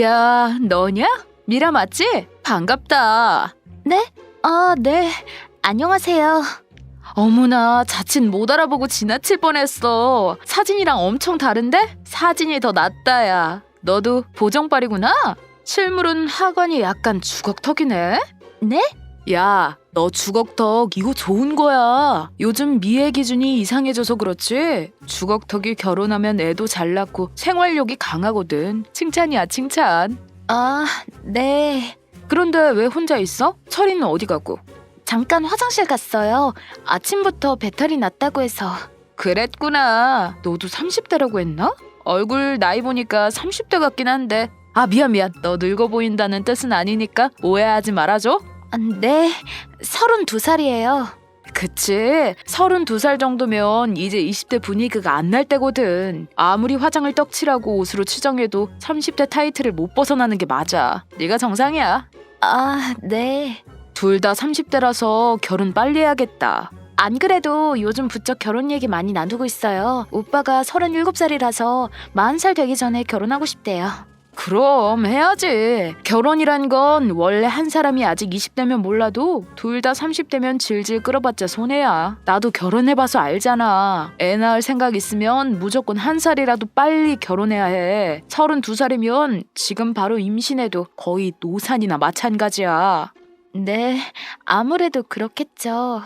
야, 너냐? 미라 맞지? 반갑다. 네? 아, 네. 안녕하세요. 어머나, 자칫 못 알아보고 지나칠 뻔했어. 사진이랑 엄청 다른데? 사진이 더 낫다야. 너도 보정빨이구나? 실물은 하관이 약간 주걱턱이네? 네? 야, 너 주걱턱 이거 좋은 거야. 요즘 미의 기준이 이상해져서 그렇지. 주걱턱이 결혼하면 애도 잘 낳고 생활력이 강하거든. 칭찬이야, 칭찬. 아, 네. 그런데 왜 혼자 있어? 철이는 어디 가고? 잠깐 화장실 갔어요. 아침부터 배탈이 났다고 해서. 그랬구나. 너도 30대라고 했나? 얼굴 나이 보니까 30대 같긴 한데. 아, 미안, 미안. 너 늙어 보인다는 뜻은 아니니까 오해하지 말아줘. 아, 네. 32살이에요. 그치. 32살 정도면 이제 20대 분위기가 안 날 때거든. 아무리 화장을 떡칠하고 옷으로 치정해도 30대 타이틀을 못 벗어나는 게 맞아. 네가 정상이야. 아, 네. 둘 다 30대라서 결혼 빨리 해야겠다. 안 그래도 요즘 부쩍 결혼 얘기 많이 나누고 있어요. 오빠가 37살이라서 40살 되기 전에 결혼하고 싶대요. 그럼 해야지. 결혼이란 건 원래 한 사람이 아직 20대면 몰라도 둘 다 30대면 질질 끌어봤자 손해야. 나도 결혼해봐서 알잖아. 애 낳을 생각 있으면 무조건 한 살이라도 빨리 결혼해야 해. 32살이면 지금 바로 임신해도 거의 노산이나 마찬가지야. 네. 아무래도 그렇겠죠.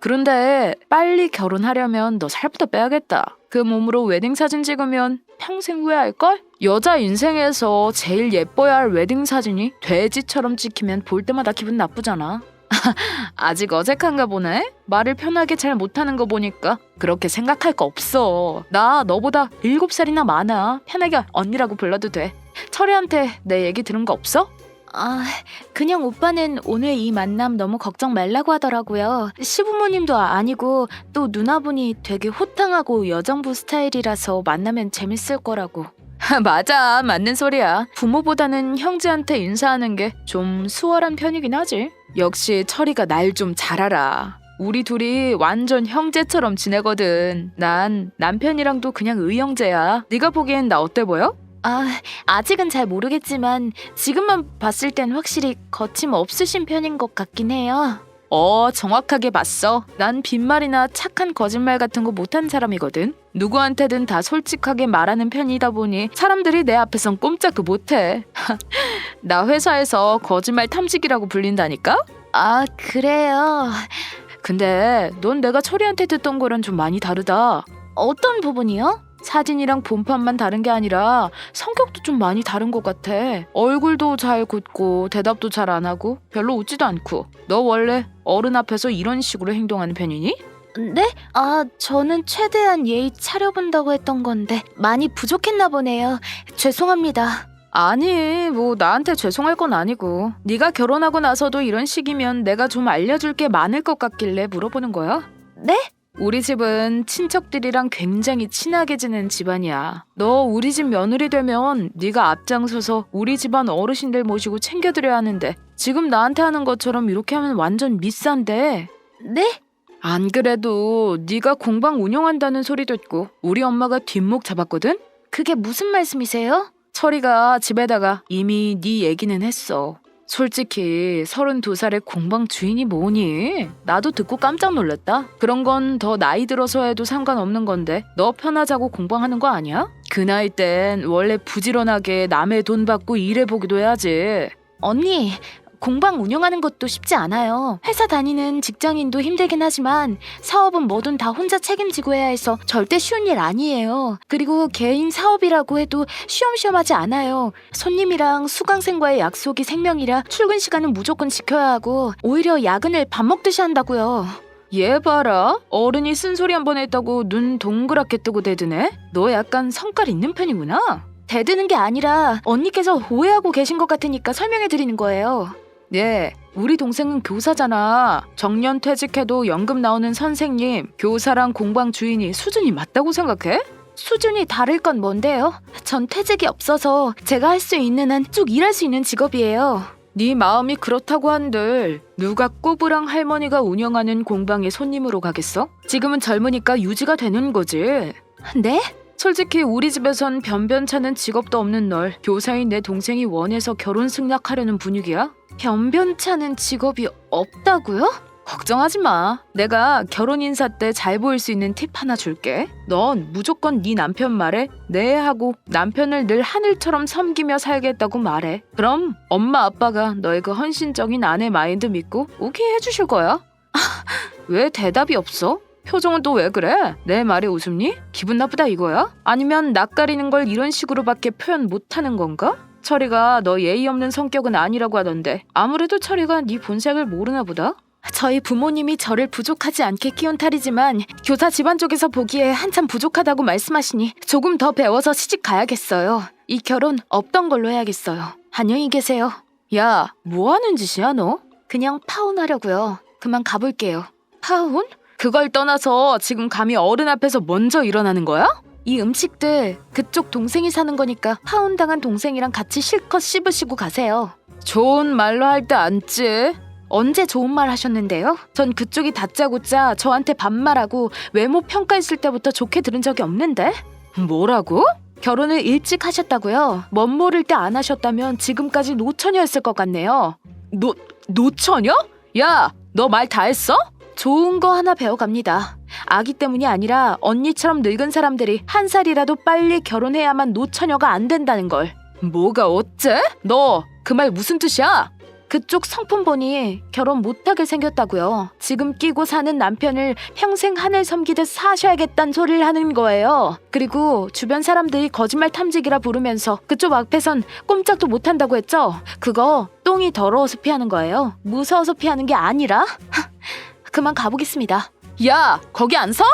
그런데 빨리 결혼하려면 너 살부터 빼야겠다. 그 몸으로 웨딩 사진 찍으면 평생 후회할걸? 여자 인생에서 제일 예뻐야 할 웨딩 사진이 돼지처럼 찍히면 볼 때마다 기분 나쁘잖아. 아직 어색한가 보네? 말을 편하게 잘 못하는 거 보니까 그렇게 생각할 거 없어. 나 너보다 7살이나 많아. 편하게 언니라고 불러도 돼. 철이한테 내 얘기 들은 거 없어? 아, 그냥 오빠는 오늘 이 만남 너무 걱정 말라고 하더라고요. 시부모님도 아니고 또 누나 분이 되게 호탕하고 여정부 스타일이라서 만나면 재밌을 거라고. 맞아, 맞는 소리야. 부모보다는 형제한테 인사하는 게 좀 수월한 편이긴 하지. 역시 철이가 날 좀 잘 알아. 우리 둘이 완전 형제처럼 지내거든. 난 남편이랑도 그냥 의형제야. 네가 보기엔 나 어때 보여? 아, 아직은 잘 모르겠지만 지금만 봤을 땐 확실히 거침 없으신 편인 것 같긴 해요. 어, 정확하게 봤어. 난 빈말이나 착한 거짓말 같은 거 못한 사람이거든. 누구한테든 다 솔직하게 말하는 편이다 보니 사람들이 내 앞에선 꼼짝도 못해. 나 회사에서 거짓말 탐지기라고 불린다니까? 아, 그래요. 근데 넌 내가 철이한테 듣던 거랑 좀 많이 다르다. 어떤 부분이요? 사진이랑 본판만 다른 게 아니라 성격도 좀 많이 다른 것 같아. 얼굴도 잘 굳고 대답도 잘 안 하고 별로 웃지도 않고. 너 원래 어른 앞에서 이런 식으로 행동하는 편이니? 네? 아, 저는 최대한 예의 차려본다고 했던 건데 많이 부족했나 보네요. 죄송합니다. 아니, 뭐 나한테 죄송할 건 아니고. 네가 결혼하고 나서도 이런 식이면 내가 좀 알려줄 게 많을 것 같길래 물어보는 거야. 네? 우리 집은 친척들이랑 굉장히 친하게 지낸 집안이야. 너 우리 집 며느리 되면 네가 앞장서서 우리 집안 어르신들 모시고 챙겨드려야 하는데 지금 나한테 하는 것처럼 이렇게 하면 완전 미싼데. 네? 안 그래도 네가 공방 운영한다는 소리 듣고 우리 엄마가 뒷목 잡았거든? 그게 무슨 말씀이세요? 철이가 집에다가 이미 네 얘기는 했어. 솔직히 32살의 공방 주인이 뭐니? 나도 듣고 깜짝 놀랐다. 그런 건 더 나이 들어서 해도 상관없는 건데 너 편하자고 공방하는 거 아니야? 그 나이 땐 원래 부지런하게 남의 돈 받고 일해보기도 해야지. 언니, 공방 운영하는 것도 쉽지 않아요. 회사 다니는 직장인도 힘들긴 하지만 사업은 뭐든 다 혼자 책임지고 해야 해서 절대 쉬운 일 아니에요. 그리고 개인 사업이라고 해도 쉬엄쉬엄 하지 않아요. 손님이랑 수강생과의 약속이 생명이라 출근 시간은 무조건 지켜야 하고 오히려 야근을 밥 먹듯이 한다고요. 얘 봐라. 어른이 쓴소리 한 번 했다고 눈 동그랗게 뜨고 대드네? 너 약간 성깔 있는 편이구나. 대드는 게 아니라 언니께서 오해하고 계신 것 같으니까 설명해 드리는 거예요. 네, 우리 동생은 교사잖아. 정년 퇴직해도 연금 나오는 선생님, 교사랑 공방 주인이 수준이 맞다고 생각해? 수준이 다를 건 뭔데요? 전 퇴직이 없어서 제가 할 수 있는 한 쭉 일할 수 있는 직업이에요. 네 마음이 그렇다고 한들 누가 꼬부랑 할머니가 운영하는 공방에 손님으로 가겠어? 지금은 젊으니까 유지가 되는 거지. 네? 솔직히 우리 집에선 변변찮은 직업도 없는 널 교사인 내 동생이 원해서 결혼 승낙하려는 분위기야? 변변찮은 직업이 없다고요? 걱정하지 마. 내가 결혼 인사 때 잘 보일 수 있는 팁 하나 줄게. 넌 무조건 네 남편 말에 네 하고 남편을 늘 하늘처럼 섬기며 살겠다고 말해. 그럼 엄마 아빠가 너의 그 헌신적인 아내 마인드 믿고 오케이 해주실 거야. 왜 대답이 없어? 표정은 또 왜 그래? 내 말에 웃음니? 기분 나쁘다 이거야? 아니면 낯가리는 걸 이런 식으로밖에 표현 못하는 건가? 철이가 너 예의 없는 성격은 아니라고 하던데 아무래도 철이가 네 본색을 모르나 보다. 저희 부모님이 저를 부족하지 않게 키운 탈이지만 교사 집안 쪽에서 보기에 한참 부족하다고 말씀하시니 조금 더 배워서 시집 가야겠어요. 이 결혼 없던 걸로 해야겠어요. 안녕히 계세요. 야, 뭐 하는 짓이야 너? 그냥 파혼하려고요. 그만 가볼게요. 파혼? 그걸 떠나서 지금 감히 어른 앞에서 먼저 일어나는 거야? 이 음식들 그쪽 동생이 사는 거니까 파혼당한 동생이랑 같이 실컷 씹으시고 가세요. 좋은 말로 할 때 앉지. 언제 좋은 말 하셨는데요? 전 그쪽이 다짜고짜 저한테 반말하고 외모 평가했을 때부터 좋게 들은 적이 없는데? 뭐라고? 결혼을 일찍 하셨다고요? 멋 모를 때 안 하셨다면 지금까지 노처녀였을 것 같네요. 노 노처녀? 야, 너 말 다 했어? 좋은 거 하나 배워갑니다. 아기 때문이 아니라 언니처럼 늙은 사람들이 한 살이라도 빨리 결혼해야만 노처녀가 안 된다는 걸. 뭐가 어째? 너 그 말 무슨 뜻이야? 그쪽 성품 보니 결혼 못하게 생겼다고요. 지금 끼고 사는 남편을 평생 하늘 섬기듯 사셔야겠다는 소리를 하는 거예요. 그리고 주변 사람들이 거짓말 탐지기라 부르면서 그쪽 앞에선 꼼짝도 못한다고 했죠. 그거 똥이 더러워서 피하는 거예요. 무서워서 피하는 게 아니라 그만 가보겠습니다. 야, 거기 안 서?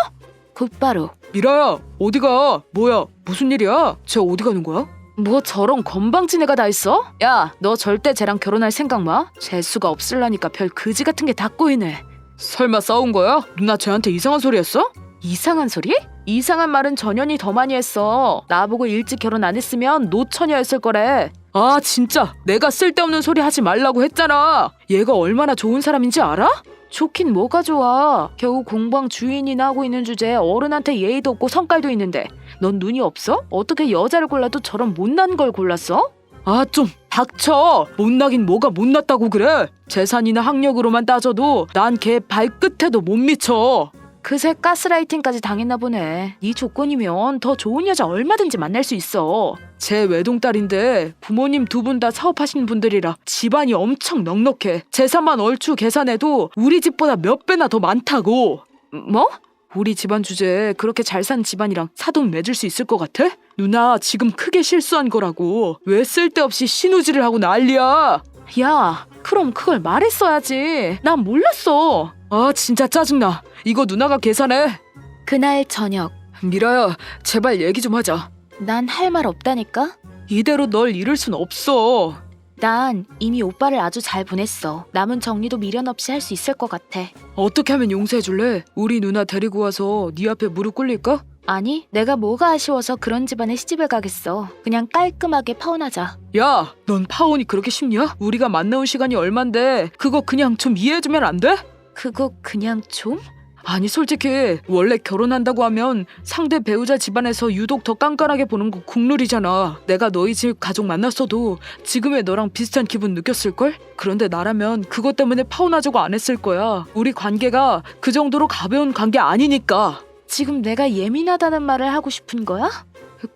곧바로 미라야 어디가 뭐야 무슨 일이야 쟤 어디 가는 거야 뭐 저런 건방진 애가 다 있어? 야, 너 절대 쟤랑 결혼할 생각 마. 재수가 없을라니까 별 그지 같은 게 다 꼬이네. 설마 싸운 거야 누나 쟤한테 이상한 소리 했어 이상한 소리? 이상한 말은 전현이 더 많이 했어. 나보고 일찍 결혼 안 했으면 노처녀였을 거래. 아 진짜 내가 쓸데없는 소리 하지 말라고 했잖아 얘가 얼마나 좋은 사람인지 알아 좋긴 뭐가 좋아. 겨우 공방 주인이나 하고 있는 주제에 어른한테 예의도 없고 성깔도 있는데 넌 눈이 없어? 어떻게 여자를 골라도 저런 못난 걸 골랐어? 아 좀 닥쳐 못나긴 뭐가 못났다고 그래 재산이나 학력으로만 따져도 난 걔 발끝에도 못 미쳐 그새 가스라이팅까지 당했나 보네. 네 조건이면 더 좋은 여자 얼마든지 만날 수 있어. 제 외동딸인데 부모님 두 분 다 사업하시는 분들이라 집안이 엄청 넉넉해 재산만 얼추 계산해도 우리 집보다 몇 배나 더 많다고 뭐? 우리 집안 주제에 그렇게 잘 사는 집안이랑 사돈 맺을 수 있을 것 같아? 누나 지금 크게 실수한 거라고 왜 쓸데없이 신우질을 하고 난리야 야, 그럼 그걸 말했어야지. 난 몰랐어. 아 진짜 짜증나 이거 누나가 계산해 그날 저녁 미라야 제발 얘기 좀 하자 난 할 말 없다니까. 이대로 널 잃을 순 없어 난 이미 오빠를 아주 잘 보냈어. 남은 정리도 미련 없이 할 수 있을 것 같아. 어떻게 하면 용서해 줄래? 우리 누나 데리고 와서 네 앞에 무릎 꿇릴까? 아니, 내가 뭐가 아쉬워서 그런 집안에 시집을 가겠어. 그냥 깔끔하게 파혼하자. 야, 넌 파혼이 그렇게 쉽냐? 우리가 만나온 시간이 얼만데 그거 그냥 좀 이해해주면 안 돼? 그거 그냥 좀? 아니 솔직히 원래 결혼한다고 하면 상대 배우자 집안에서 유독 더 깐깐하게 보는 거 국룰이잖아. 내가 너희 집 가족 만났어도 지금의 너랑 비슷한 기분 느꼈을걸? 그런데 나라면 그것 때문에 파혼하자고 안 했을 거야. 우리 관계가 그 정도로 가벼운 관계 아니니까. 지금 내가 예민하다는 말을 하고 싶은 거야?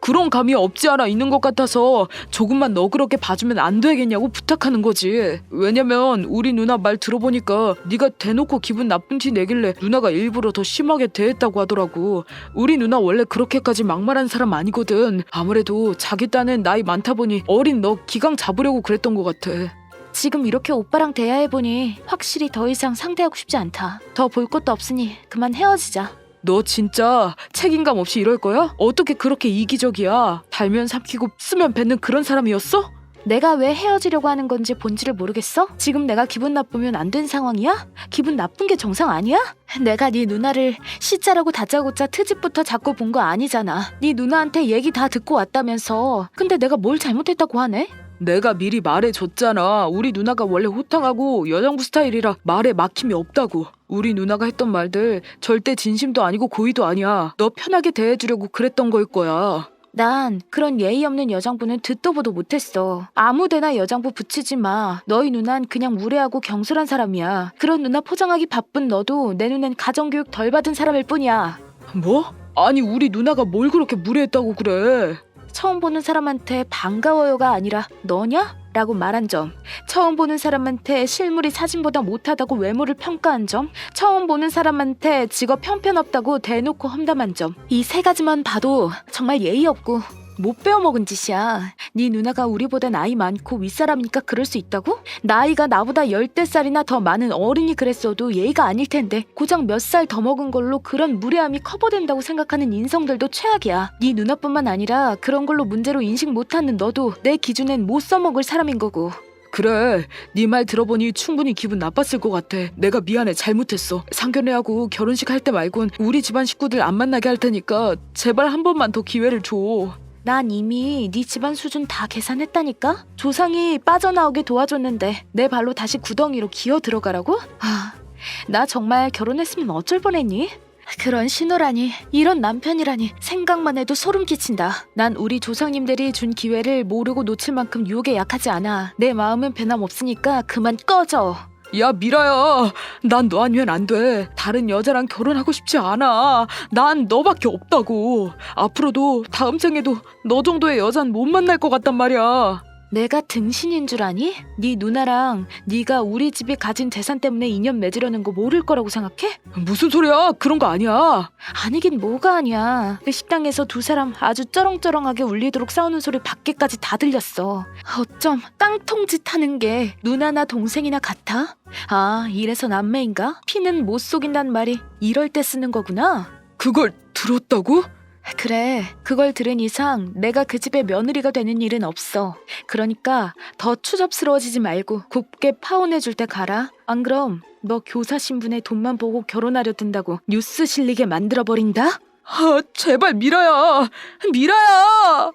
그런 감이 없지 않아 있는 것 같아서 조금만 너그럽게 봐주면 안 되겠냐고 부탁하는 거지. 왜냐면 우리 누나 말 들어보니까 네가 대놓고 기분 나쁜 티 내길래 누나가 일부러 더 심하게 대했다고 하더라고. 우리 누나 원래 그렇게까지 막말한 사람 아니거든. 아무래도 자기 딴엔 나이 많다 보니 어린 너 기강 잡으려고 그랬던 것 같아. 지금 이렇게 오빠랑 대화해보니 확실히 더 이상 상대하고 싶지 않다. 더 볼 것도 없으니 그만 헤어지자. 너 진짜 책임감 없이 이럴 거야? 어떻게 그렇게 이기적이야? 달면 삼키고 쓰면 뱉는 그런 사람이었어? 내가 왜 헤어지려고 하는 건지 본질을 모르겠어? 지금 내가 기분 나쁘면 안 된 상황이야? 기분 나쁜 게 정상 아니야? 내가 네 누나를 시자라고 다짜고짜 트집부터 잡고 본 거 아니잖아. 네 누나한테 얘기 다 듣고 왔다면서. 근데 내가 뭘 잘못했다고 하네? 내가 미리 말해줬잖아. 우리 누나가 원래 호탕하고 여장부 스타일이라 말에 막힘이 없다고. 우리 누나가 했던 말들 절대 진심도 아니고 고의도 아니야. 너 편하게 대해주려고 그랬던 거일 거야. 난 그런 예의 없는 여장부는 듣도 보도 못했어. 아무데나 여장부 붙이지 마. 너희 누난 그냥 무례하고 경솔한 사람이야. 그런 누나 포장하기 바쁜 너도 내 눈엔 가정교육 덜 받은 사람일 뿐이야. 뭐? 아니 우리 누나가 뭘 그렇게 무례했다고 그래? 처음 보는 사람한테 반가워요가 아니라 너냐? 라고 말한 점. 처음 보는 사람한테 실물이 사진보다 못하다고 외모를 평가한 점. 처음 보는 사람한테 직업 형편없다고 대놓고 험담한 점. 이 세 가지만 봐도 정말 예의 없고 못 배워먹은 짓이야. 네 누나가 우리보다 나이 많고 윗사람이니까 그럴 수 있다고? 나이가 나보다 열대 살이나 더 많은 어른이 그랬어도 예의가 아닐 텐데 고작 몇 살 더 먹은 걸로 그런 무례함이 커버된다고 생각하는 인성들도 최악이야. 네 누나뿐만 아니라 그런 걸로 문제로 인식 못하는 너도 내 기준엔 못 써먹을 사람인 거고. 그래, 네 말 들어보니 충분히 기분 나빴을 것 같아. 내가 미안해, 잘못했어. 상견례하고 결혼식 할 때 말곤 우리 집안 식구들 안 만나게 할 테니까 제발 한 번만 더 기회를 줘. 난 이미 네 집안 수준 다 계산했다니까? 조상이 빠져나오게 도와줬는데 내 발로 다시 구덩이로 기어 들어가라고? 아, 나 정말 결혼했으면 어쩔 뻔했니? 그런 신호라니 이런 남편이라니 생각만 해도 소름 끼친다 난 우리 조상님들이 준 기회를 모르고 놓칠 만큼 유혹에 약하지 않아 내 마음은 변함없으니까 그만 꺼져 야, 미라야. 난 너 아니면 안 돼. 다른 여자랑 결혼하고 싶지 않아. 난 너밖에 없다고. 앞으로도 다음 생에도 너 정도의 여잔 못 만날 것 같단 말이야. 내가 등신인 줄 아니? 네 누나랑 네가 우리 집이 가진 재산 때문에 인연 맺으려는 거 모를 거라고 생각해? 무슨 소리야? 그런 거 아니야. 아니긴 뭐가 아니야. 그 식당에서 두 사람 아주 쩌렁쩌렁하게 울리도록 싸우는 소리 밖에까지 다 들렸어. 어쩜 깡통짓 하는 게 누나나 동생이나 같아? 아, 이래서 남매인가? 피는 못 속인다는 말이 이럴 때 쓰는 거구나. 그걸 들었다고? 그래, 그걸 들은 이상 내가 그 집의 며느리가 되는 일은 없어. 그러니까 더 추접스러워지지 말고 곱게 파혼해줄 때 가라. 안 그럼 너 교사 신분에 돈만 보고 결혼하려 든다고 뉴스 실리게 만들어버린다? 아, 제발 미라야. 미라야.